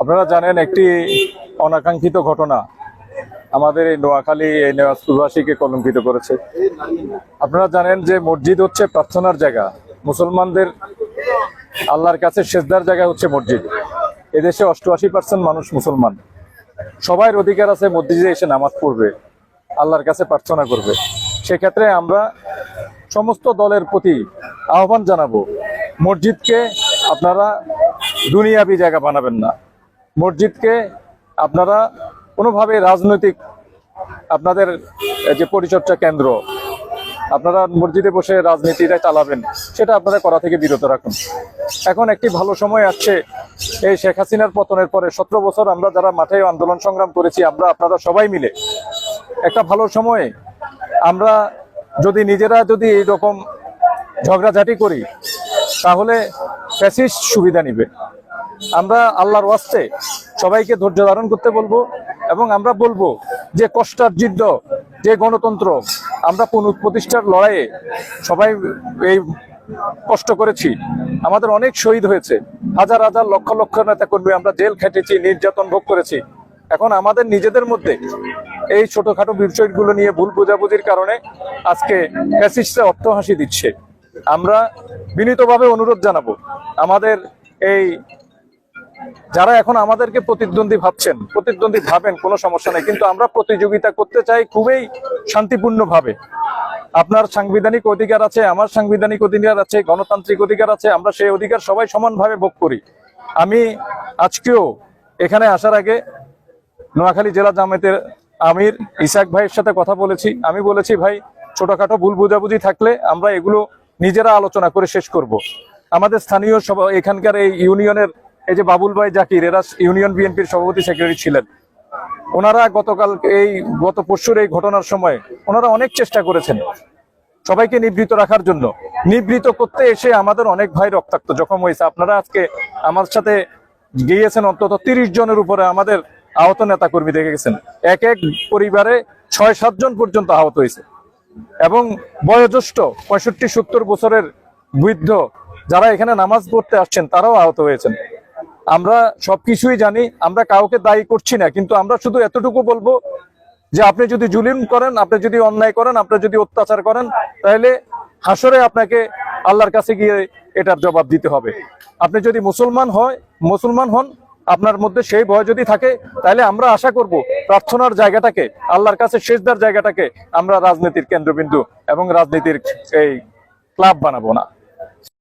আপনারা জানেন একটি অনাকাঙ্ক্ষিত ঘটনা আমাদের এই নোয়াখালী, এই নেওয়াজপুরবাসীকে কলঙ্কিত করেছে। আপনারা জানেন যে মসজিদ হচ্ছে প্রার্থনার জায়গা। মুসলমানদের আল্লাহর কাছে সেজদার জায়গা হচ্ছে মসজিদ। এদেশে অষ্টআশি পার্সেন্ট মানুষ মুসলমান। সবার অধিকার আছে মসজিদে এসে নামাজ পড়বে, আল্লাহর কাছে প্রার্থনা করবে। সেক্ষেত্রে আমরা সমস্ত দলের প্রতি আহ্বান জানাব, মসজিদকে আপনারা দুনিয়াবি জায়গা বানাবেন না। মসজিদকে আপনারা কোনোভাবে রাজনৈতিক আপনাদের যে পরিচর্যা কেন্দ্র, আপনারা মসজিদে বসে রাজনীতিটা চালাবেন, সেটা আপনারা করা থেকে বিরত রাখুন। এখন একটি ভালো সময় আসছে এই শেখ হাসিনার পতনের পরে সতেরো বছর আমরা যারা মাঠে আন্দোলন সংগ্রাম করেছি, আমরা আপনারা সবাই মিলে একটা ভালো সময়ে, আমরা যদি নিজেরা যদি এইরকম ঝগড়াঝাটি করি, তাহলে ফ্যাসিস্ট সুবিধা নিবে। আমরা আল্লাহর ওয়াস্তে সবাইকে ধৈর্য ধারণ করতে বলব এবং আমরা বলব যে কষ্টার্জিত যে গণতন্ত্র, আমরা পুনঃপ্রতিষ্ঠার লড়াইয়ে সবাই এই কষ্ট করেছি। আমাদের অনেক শহীদ হয়েছে। হাজার হাজার লক্ষ লক্ষ নেতা কর্মী আমরা জেল খেটেছি, নির্যাতন ভোগ করেছি। এখন আমাদের নিজেদের মধ্যে এই ছোটখাটো বিষয়গুলো নিয়ে ভুল বোঝাবুঝির কারণে আজকে ফ্যাসিস্টে অট্টহাসি দিচ্ছে। আমরা বিনীতভাবে অনুরোধ জানাব, আমাদের এই যারা এখন আমাদেরকে প্রতিদ্বন্দ্বী ভাবছেন, প্রতিদ্বন্দ্বী ভাবেন, কোনো সমস্যা নেই। কিন্তু আমরা প্রতিযোগিতা করতে চাই খুবই শান্তিপূর্ণ ভাবে আপনার সাংবিধানিক অধিকার আছে, আমার সাংবিধানিক অধিকার আছে, গণতান্ত্রিক অধিকার আছে, আমরা সেই অধিকার সবাই সমানভাবে ভোগ করি। আমি আজকেও এখানে আসার আগে নোয়াখালী জেলা জামায়াতের আমির ইসাক ভাইয়ের সাথে কথা বলেছি। আমি বলেছি, ভাই, ছোটখাটো ভুল বোঝাবুঝি থাকলে আমরা এগুলো নিজেরা আলোচনা করে শেষ করব। আমাদের স্থানীয় সভা এখানকার এই ইউনিয়নের এই যে বাবুল ভাই জাকির, এরা ইউনিয়ন বিএনপির সভাপতি সেক্রেটারি ছিলেন। ওনারা গতকাল এই, গত পরশুর এই ঘটনার সময় ওনারা অনেক চেষ্টা করেছেন সবাইকে নিবৃত রাখার জন্য। নিবৃত করতে এসে আমাদের অনেক ভাই রক্তাক্ত জখম হয়েছে। আপনারা আজকে আমার সাথে গিয়েছেন অন্তত তিরিশ জনের উপরে আমাদের আহত নেতা কর্মী দেখে গেছেন। এক এক পরিবারে ছয় সাতজন পর্যন্ত আহত হয়েছে। এবং বয়োজ্যেষ্ঠ পঁয়ষট্টি, সত্তর বছরের বৃদ্ধ যারা এখানে নামাজ পড়তে আসছেন, তারাও আহত হয়েছেন। আমরা সবকিছুই জানি, আমরা কাউকে দায়ী করছি না, কিন্তু আমরা শুধু এতটুকু বলব যে আপনি যদি জুলিম করেন, আপনি যদি অন্যায় করেন, আপনি যদি অত্যাচার করেন, তাহলে হাসরে আপনাকে আল্লাহর কাছে গিয়ে এটার জবাব দিতে হবে। আপনি যদি মুসলমান হয়, মুসলমান হন, আপনার মধ্যে সেই ভয় যদি থাকে, তাহলে আমরা আশা করব প্রার্থনার জায়গাটাকে, আল্লাহর কাছে শেষদার জায়গাটাকে আমরা রাজনীতির কেন্দ্রবিন্দু এবং রাজনীতির এই ক্লাব বানাবো না।